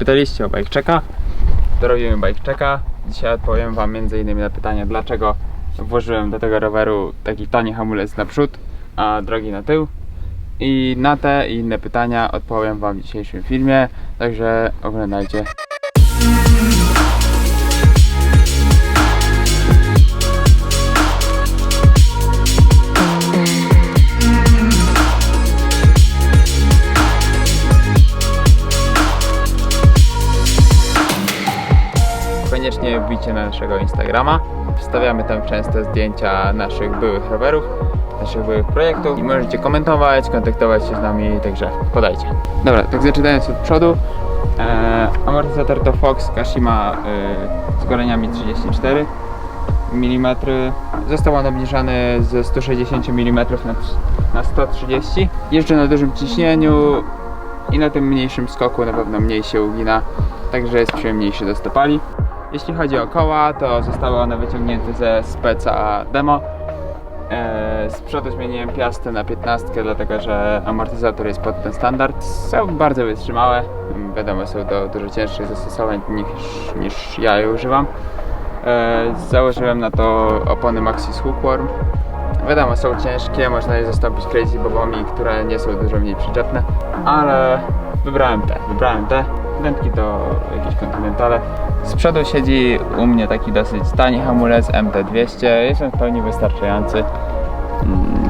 Pytaliście o bike checka, to robimy bike checka. Dzisiaj odpowiem Wam m.in. na pytanie, dlaczego włożyłem do tego roweru taki tani hamulec na przód, a drogi na tył. I na te i inne pytania odpowiem Wam w dzisiejszym filmie, także oglądajcie. Koniecznie wbijcie na naszego Instagrama. Wstawiamy tam często zdjęcia naszych byłych rowerów, naszych byłych projektów i możecie komentować, kontaktować się z nami, także podajcie. Dobra, tak zaczynając od przodu. E, amortyzator to Fox Kashima e, z goleniami 34 mm. Został on obniżany ze 160 mm na, na 130. Jeżdżę na dużym ciśnieniu i na tym mniejszym skoku na pewno mniej się ugina, także jest przyjemniejszy do stopali. Jeśli chodzi o koła, to zostały one wyciągnięte ze speca demo. Eee, Z przodu zmieniłem piastę na 15, dlatego że amortyzator jest pod ten standard. Są bardzo wytrzymałe. Wiadomo, są do dużo cięższych zastosowań niż, niż ja je używam. Eee, Założyłem na to opony Maxis Hookworm. Wiadomo, są ciężkie, można je zastąpić crazy bobami, które nie są dużo mniej przyczepne, ale wybrałem te, wybrałem te. Dętki to jakieś kontynentale. Z przodu siedzi u mnie taki dosyć tani hamulec MT200, jest on w pełni wystarczający.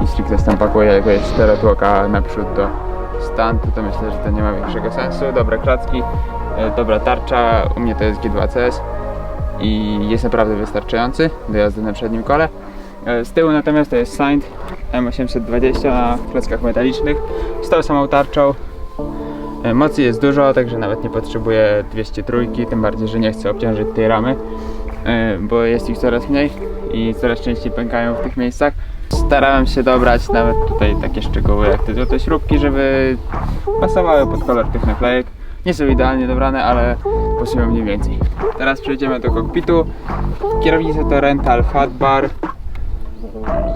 Jeśli ktoś tam pakuje jakiegoś czterotłoka naprzód do stantu, to myślę, że to nie ma większego sensu. Dobre klocki, e, dobra tarcza, u mnie to jest G2CS i jest naprawdę wystarczający do jazdy na przednim kole. E, Z tyłu natomiast to jest Signed M820 na klockach metalicznych z tą samą tarczą. E, Mocy jest dużo, także nawet nie potrzebuję 203, tym bardziej, że nie chcę obciążyć tej ramy, e, bo jest ich coraz mniej i coraz częściej pękają w tych miejscach. Starałem się dobrać nawet tutaj takie szczegóły jak te złote śrubki, żeby pasowały pod kolor tych naklejek. Nie są idealnie dobrane, ale pasują mniej więcej. Teraz przejdziemy do kokpitu. Kierownica to Rental Fat Bar.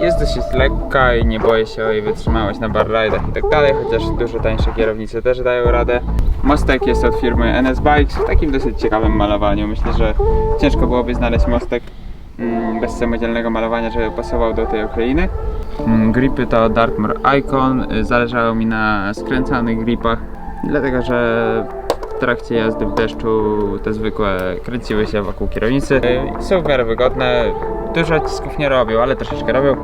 Jest dosyć lekka i nie boję się o jej wytrzymałość na bar ride'ach i tak dalej, chociaż dużo tańsze kierownice też dają radę. Mostek jest od firmy NS Bikes w takim dosyć ciekawym malowaniu. Myślę, że ciężko byłoby znaleźć mostek mm, bez samodzielnego malowania, żeby pasował do tej okleiny. Mm, Gripy to Dartmoor Icon. Y, Zależało mi na skręcanych gripach, dlatego że w trakcie jazdy w deszczu te zwykłe kręciły się wokół kierownicy. Są w miarę wygodne, dużo odcisków nie robią, ale troszeczkę robią.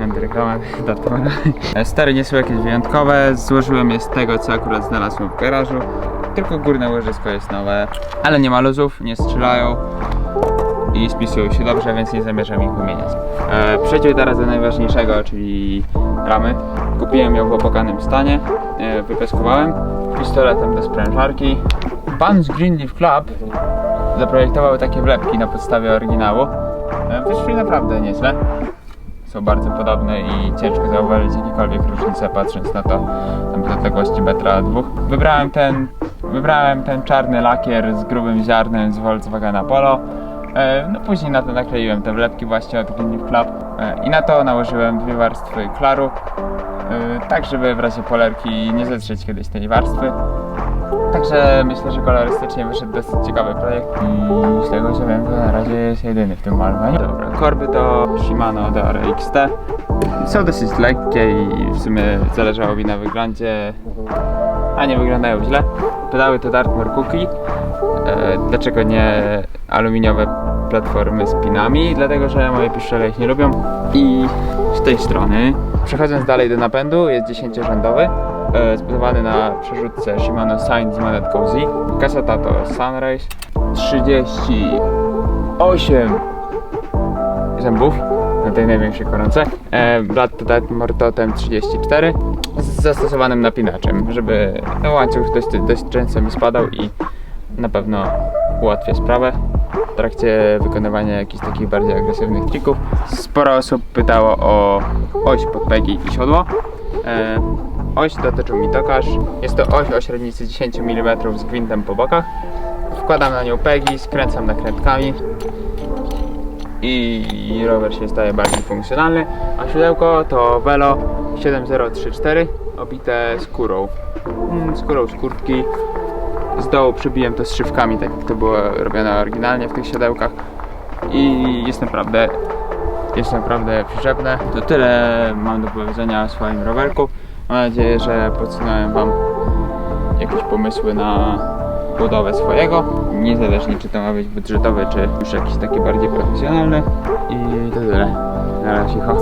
Antyreklama, Dartmoora. E, Stare nie są jakieś wyjątkowe, złożyłem je z tego co akurat znalazłem w garażu. Tylko górne łożysko jest nowe, ale nie ma luzów, nie strzelają i spisują się dobrze, więc nie zamierzam ich wymieniać. E, przejdźmy teraz do najważniejszego, czyli ramy. Kupiłem ją w opłakanym stanie, e, wypeskowałem pistoletem do sprężarki. Pan z Greenleaf Club zaprojektował takie wlepki na podstawie oryginału. E, wyszły naprawdę nieźle. Są bardzo podobne i ciężko zauważyć jakiekolwiek różnice patrząc na to tam do odległości metra dwóch. Wybrałem ten, wybrałem ten czarny lakier z grubym ziarnem z Volkswagena Polo. E, No później na to nakleiłem te wlepki właśnie od Club e, i na to nałożyłem dwie warstwy klaru, e, tak żeby w razie polerki nie zetrzeć kiedyś tej warstwy. Także myślę, że kolorystycznie wyszedł dosyć ciekawy projekt i z tego co wiem to na razie jest jedyny w tym malowaniu. Dobra, korby to Shimano Deore XT. Są dosyć lekkie i w sumie zależało mi na wyglądzie, a nie wyglądają źle. Pedały to Dartmoor Cookie. E, Dlaczego nie aluminiowe platformy z pinami? Dlatego, że moje piszczele ich nie lubią. I z tej strony, przechodząc dalej do napędu, jest 10-rzędowy, e, zbudowany na przerzutce Shimano Sign z manetką Z. Kaseta to Sunrise. 38 zębów na tej największej koronce. E, Blad to Dartmoor Totem 34 z zastosowanym napinaczem, żeby łańcuch dość, dość często mi spadał i na pewno ułatwia sprawę w trakcie wykonywania jakichś takich bardziej agresywnych trików. Sporo osób pytało o oś pod pegi i siodło. E, oś dotyczył mi tokarz. Jest to oś o średnicy 10 mm z gwintem po bokach. Wkładam na nią pegi, skręcam nakrętkami i rower się staje bardziej funkcjonalny. A siodełko to Velo 7034 obite skórą. Mm, Skórą z kurtki z dołu przebiłem to strzywkami, tak jak to było robione oryginalnie w tych siodełkach i jest naprawdę jest naprawdę przyczepne. To tyle mam do powiedzenia o swoim rowerku. Mam nadzieję, że podsunąłem Wam jakieś pomysły na budowę swojego. Niezależnie czy to ma być budżetowy, czy już jakiś taki bardziej profesjonalny. I to tyle. Na razie, ho.